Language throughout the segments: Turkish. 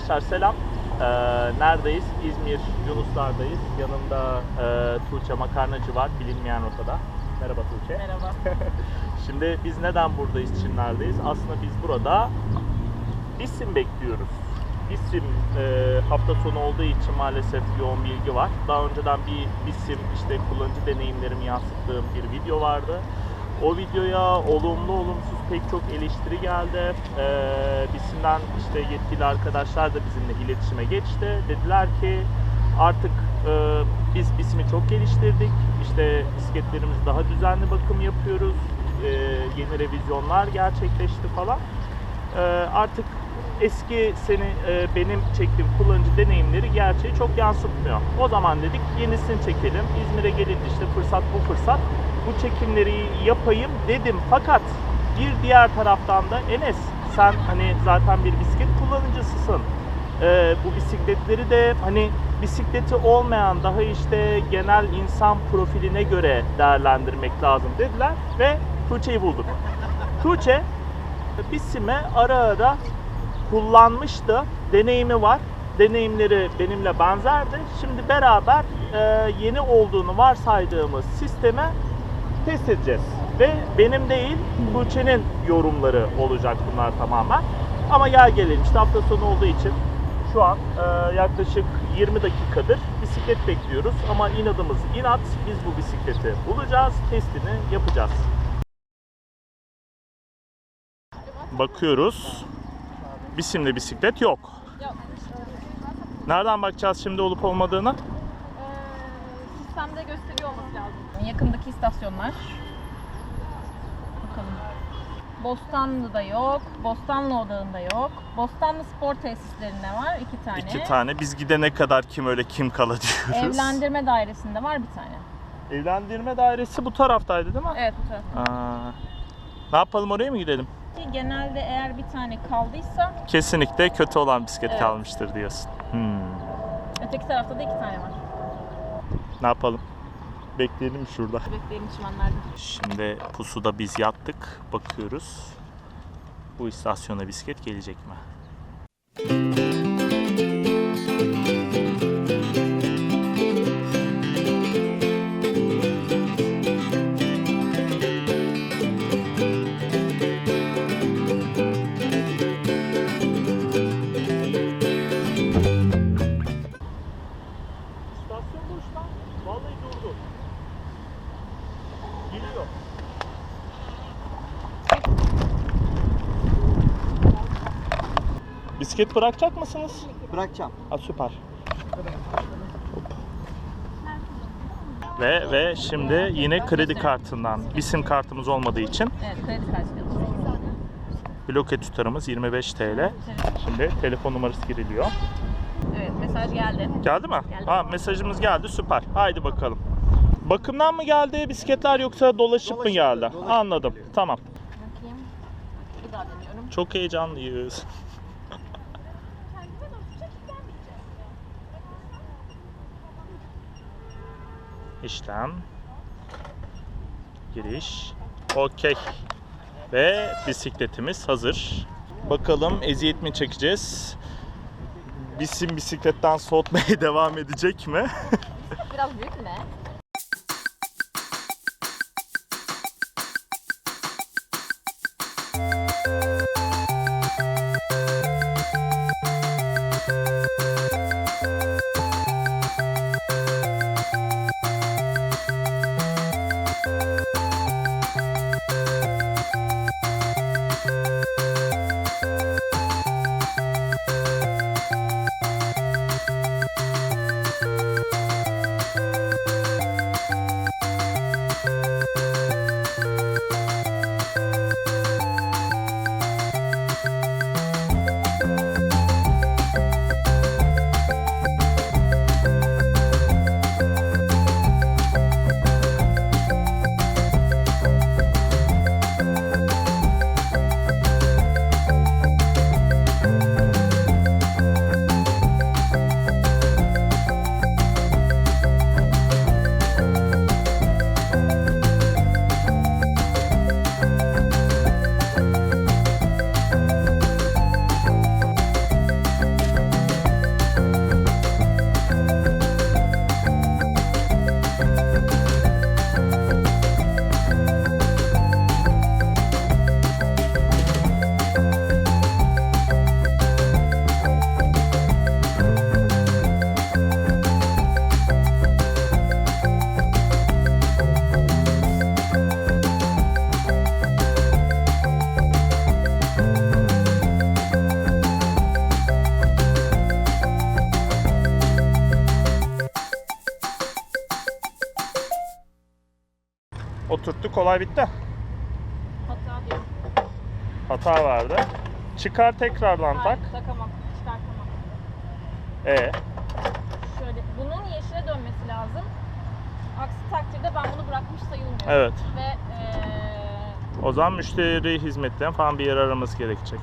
Arkadaşlar selam. Ee, neredeyiz? İzmir Yunuslar'dayız. Yanımda e, Tuğçe Makarnacı var bilinmeyen rotada. Merhaba Tuğçe. Merhaba. Şimdi biz neden buradayız Çimler'deyiz? Aslında biz burada isim bekliyoruz. İsim e, hafta sonu olduğu için maalesef yoğun bilgi var. Daha önceden bir isim işte kullanıcı deneyimlerimi yansıttığım bir video vardı. O videoya olumlu olumsuz pek çok eleştiri geldi. Ee, BİSİM'den işte yetkili arkadaşlar da bizimle iletişime geçti. Dediler ki artık e, biz BİSİM'i çok geliştirdik. İşte bisikletlerimiz daha düzenli bakım yapıyoruz. Ee, yeni revizyonlar gerçekleşti falan. Ee, artık eski seni e, benim çektiğim kullanıcı deneyimleri gerçeği çok yansıtmıyor. O zaman dedik yenisini çekelim. İzmir'e gelince işte fırsat bu fırsat. Bu çekimleri yapayım dedim. Fakat bir diğer taraftan da Enes sen hani zaten bir bisiklet kullanıcısısın. Ee, bu bisikletleri de hani bisikleti olmayan daha işte genel insan profiline göre değerlendirmek lazım dediler ve Tuğçe'yi bulduk. Tuğçe Bisim'e ara ara kullanmıştı. Deneyimi var. Deneyimleri benimle benzerdi. Şimdi beraber e, yeni olduğunu varsaydığımız sisteme test edeceğiz. Ve benim değil, Tuğçe'nin yorumları olacak bunlar tamamen. Ama gel gelelim işte hafta sonu olduğu için şu an e, yaklaşık 20 dakikadır bisiklet bekliyoruz. Ama inadımız inat. Biz bu bisikleti bulacağız, testini yapacağız. Bakıyoruz. Bisimli bisiklet yok. Yok. Nereden bakacağız şimdi olup olmadığını? Sistemde gösteriyor olması lazım. Yakındaki istasyonlar. Bakalım. Bostanlı'da yok. Bostanlı Odağı'nda yok. Bostanlı Spor Tesislerinde var iki tane. İki tane. Biz gidene kadar kim öyle kim kala diyoruz. Evlendirme Dairesi'nde var bir tane. Evlendirme dairesi bu taraftaydı değil mi? Evet bu tarafta. Aa, ne yapalım oraya mı gidelim? Ki genelde eğer bir tane kaldıysa Kesinlikle kötü olan bisiklet Evet. kalmıştır diyorsun. Hmm. öteki tarafta da iki tane var. Ne yapalım? Bekleyelim şurada. Bekleyelim çimenlerde. Şimdi pusuda biz yattık. Bakıyoruz. Bu istasyona bisiklet gelecek mi? İstasyon Bisiklet bırakacak mısınız? Bırakacağım. Ha süper. Ve ve şimdi yine kredi kartından, isim kartımız olmadığı için Evet kredi kartı. bloke tutarımız 25 TL. Şimdi telefon numarası giriliyor. Evet mesaj geldi. Geldi mi? Geldi. Ha mesajımız geldi süper. Haydi bakalım. Bakımdan mı geldi bisikletler yoksa dolaşıp mı Dolaşıp, geldi? dolaşıp Anladım. geliyor. Tamam. Bakayım. Bir daha deniyorum. Çok heyecanlıyız. İşlem. Giriş. Okey. Ve bisikletimiz hazır. Bakalım eziyet mi çekeceğiz? Bisim bisikletten soğutmaya devam edecek mi? Biraz büyük mü? Kolay bitti. Hata diyor. Hata verdi. Çıkar tekrardan tak. Hayır, takamam. Çıkartamam. E Şöyle bunun yeşile dönmesi lazım. Aksi takdirde ben bunu bırakmış sayılmıyorum. evet. Ve eee, O zaman müşteri hizmetlerini falan bir yer araması gerekecek.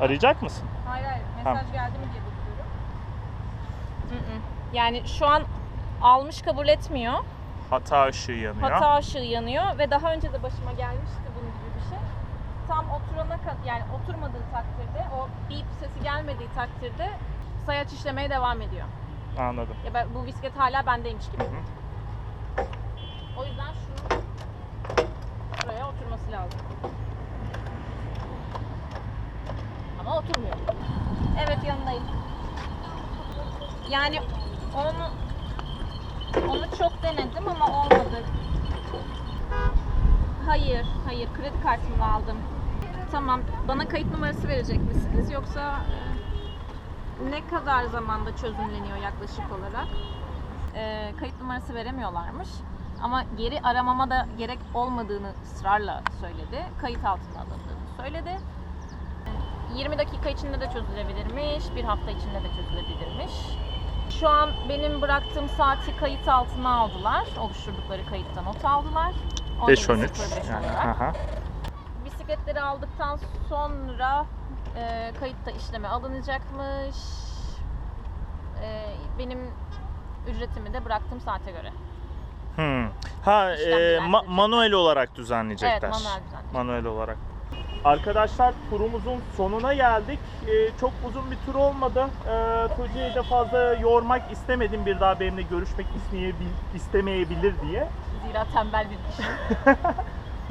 Arayacak mısın? hayır hayır mesaj Tamam. geldi mi diye bakıyorum. Yani şu an almış kabul etmiyor. Hata ışığı yanıyor. Hata ışığı yanıyor ve daha önce de başıma gelmişti bunun gibi bir şey. Tam oturana kadar yani oturmadığı takdirde o beep sesi gelmediği takdirde sayaç işlemeye devam ediyor. Anladım. Ya ben, bu bisiklet hala bendeymiş gibi. Hı hı. O yüzden şunu şuraya oturması lazım. Ama oturmuyor. Evet yanındayım. Yani onu onu çok denedim ama olmadı. Hayır, hayır kredi kartımla aldım. Tamam, bana kayıt numarası verecek misiniz yoksa e, ne kadar zamanda çözümleniyor yaklaşık olarak? E, kayıt numarası veremiyorlarmış. Ama geri aramama da gerek olmadığını ısrarla söyledi. Kayıt altına alındığını söyledi. E, 20 dakika içinde de çözülebilirmiş, bir hafta içinde de çözülebilirmiş. Şu an benim bıraktığım saati kayıt altına aldılar. Oluşturdukları kayıtta not aldılar. 5-13 17.05 yani. Aha. Bisikletleri aldıktan sonra e, kayıtta işleme alınacakmış. E, benim ücretimi de bıraktığım saate göre. Hmm. Ha e, ma- manuel olarak düzenleyecekler. Evet, manuel düzenleyecek. Manuel olarak. Arkadaşlar turumuzun sonuna geldik. Ee, çok uzun bir tur olmadı. Ee, Tuğçe'yi de fazla yormak istemedim bir daha benimle görüşmek istemeyebil- istemeyebilir diye. Zira tembel bir kişi.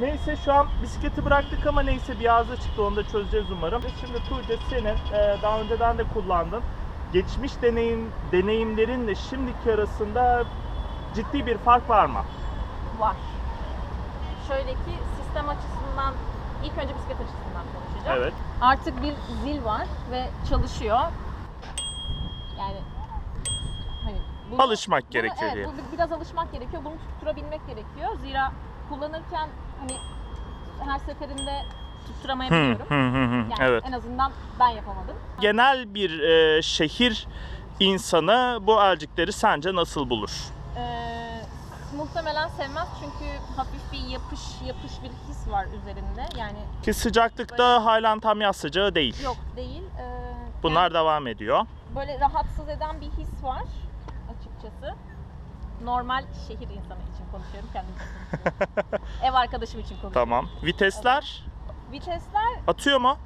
Neyse şu an bisikleti bıraktık ama neyse bir arıza çıktı onu da çözeceğiz umarım. Şimdi Tuğçe senin e, daha önceden de kullandın. Geçmiş deneyim deneyimlerinle şimdiki arasında ciddi bir fark var mı? var. Şöyle ki sistem açısından ilk önce bisiklet açısından konuşacağım. Evet. Artık bir zil var ve çalışıyor. Yani hani bunu- Alışmak bunu- gerekiyor evet, diye. bu bir- biraz alışmak gerekiyor. Bunu tutturabilmek gerekiyor. Zira kullanırken hani her seferinde Hı, tutturamayabiliyorum. hı, hı, hı. Yani Evet. en azından ben yapamadım. Genel bir e, şehir insanı bu elcikleri sence nasıl bulur? Ee, muhtemelen sevmez çünkü hafif bir yapış yapış bir his var üzerinde. Yani Ki sıcaklıkta halen tam yaz sıcağı değil. yok değil. Ee, Bunlar yani devam ediyor. böyle rahatsız eden bir his var açıkçası. Normal şehir insanı için konuşuyorum kendim için konuşuyorum. Ev arkadaşım için konuşuyorum. Tamam. Vitesler Vitesler atıyor mu?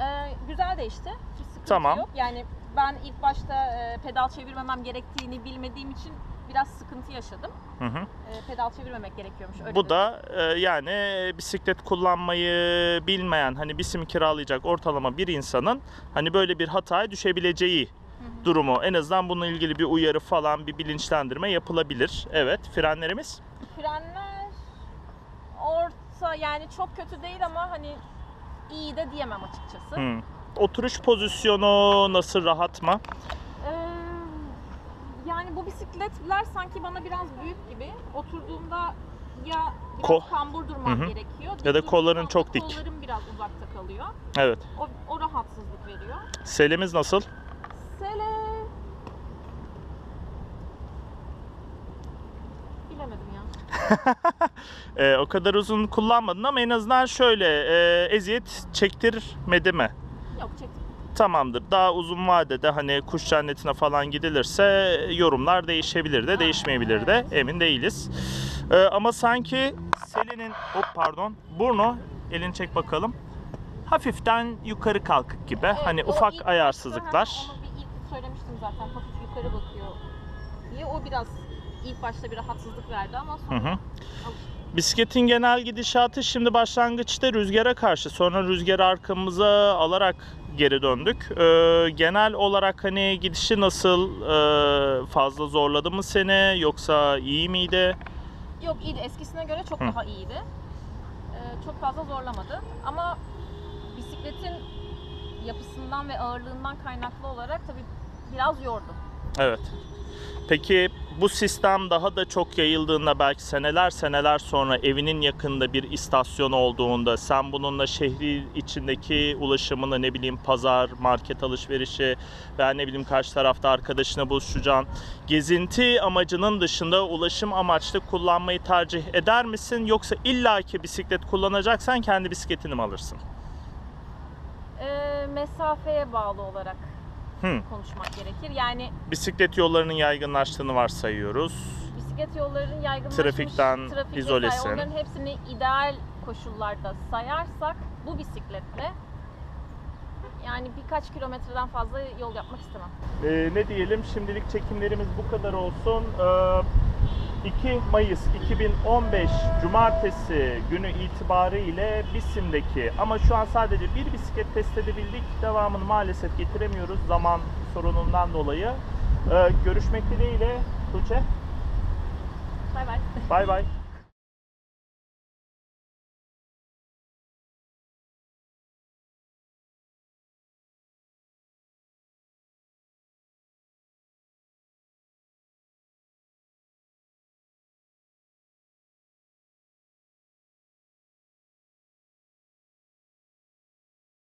e, güzel değişti. Hiç sıkıntı Tamam. yok. Yani ben ilk başta e, pedal çevirmemem gerektiğini bilmediğim için biraz sıkıntı yaşadım. Hı hı. E, pedal çevirmemek gerekiyormuş. Öyle Bu da e, yani bisiklet kullanmayı bilmeyen hani bisim kiralayacak ortalama bir insanın hani böyle bir hataya düşebileceği durumu en azından bununla ilgili bir uyarı falan bir bilinçlendirme yapılabilir. Evet frenlerimiz Frenler orta yani çok kötü değil ama hani iyi de diyemem açıkçası. Hı. Oturuş pozisyonu nasıl rahat mı? Bu bisikletler sanki bana biraz büyük gibi. Oturduğumda ya biraz Ko- kambur durmam Hı hı. gerekiyor. Ya da kolların durduğumda çok dik. Kollarım biraz uzakta kalıyor. Evet. O, o rahatsızlık veriyor. Selimiz nasıl? Sele... Bilemedim ya. Ee, o kadar uzun kullanmadın ama en azından şöyle e, eziyet çektirmedi mi? Tamamdır. Daha uzun vadede hani kuş cennetine falan gidilirse yorumlar değişebilir de değişmeyebilir de emin değiliz. Ee, ama sanki Selin'in hop pardon burnu elini çek bakalım. Hafiften yukarı kalkık gibi. Evet, hani ufak ilk ayarsızlıklar. onu bir ilk söylemiştim zaten hafif yukarı bakıyor diye. O biraz ilk başta bir rahatsızlık verdi ama Hı sonra hı. alıştım. Bisikletin genel gidişatı şimdi başlangıçta rüzgara karşı sonra rüzgarı arkamıza alarak geri döndük. Ee, genel olarak hani gidişi nasıl Ee, fazla zorladı mı seni yoksa iyi miydi? Yok iyiydi. Eskisine göre çok Hı. daha iyiydi. Ee, çok fazla zorlamadı. Ama bisikletin yapısından ve ağırlığından kaynaklı olarak tabii biraz yordu. Evet. Peki bu sistem daha da çok yayıldığında belki seneler seneler sonra evinin yakında bir istasyon olduğunda sen bununla şehri içindeki ulaşımını ne bileyim pazar, market alışverişi veya ne bileyim karşı tarafta arkadaşına buluşacağın gezinti amacının dışında ulaşım amaçlı kullanmayı tercih eder misin? Yoksa illaki bisiklet kullanacaksan kendi bisikletini mi alırsın? Ee, mesafeye bağlı olarak Hı. konuşmak gerekir. Yani Bisiklet yollarının yaygınlaştığını varsayıyoruz. bisiklet yollarının yaygınlaşmış, Trafikten trafik izolesin. vesaire, onların hepsini ideal koşullarda sayarsak bu bisikletle yani birkaç kilometreden fazla yol yapmak istemem. Ee, ne diyelim şimdilik çekimlerimiz bu kadar olsun. Ee, 2 Mayıs 2015 Cumartesi günü itibariyle Bisim'deki ama şu an sadece bir bisiklet test edebildik. Devamını maalesef getiremiyoruz zaman sorunundan dolayı. Ee, görüşmek dileğiyle Tuğçe. Bay bay. Bay bay.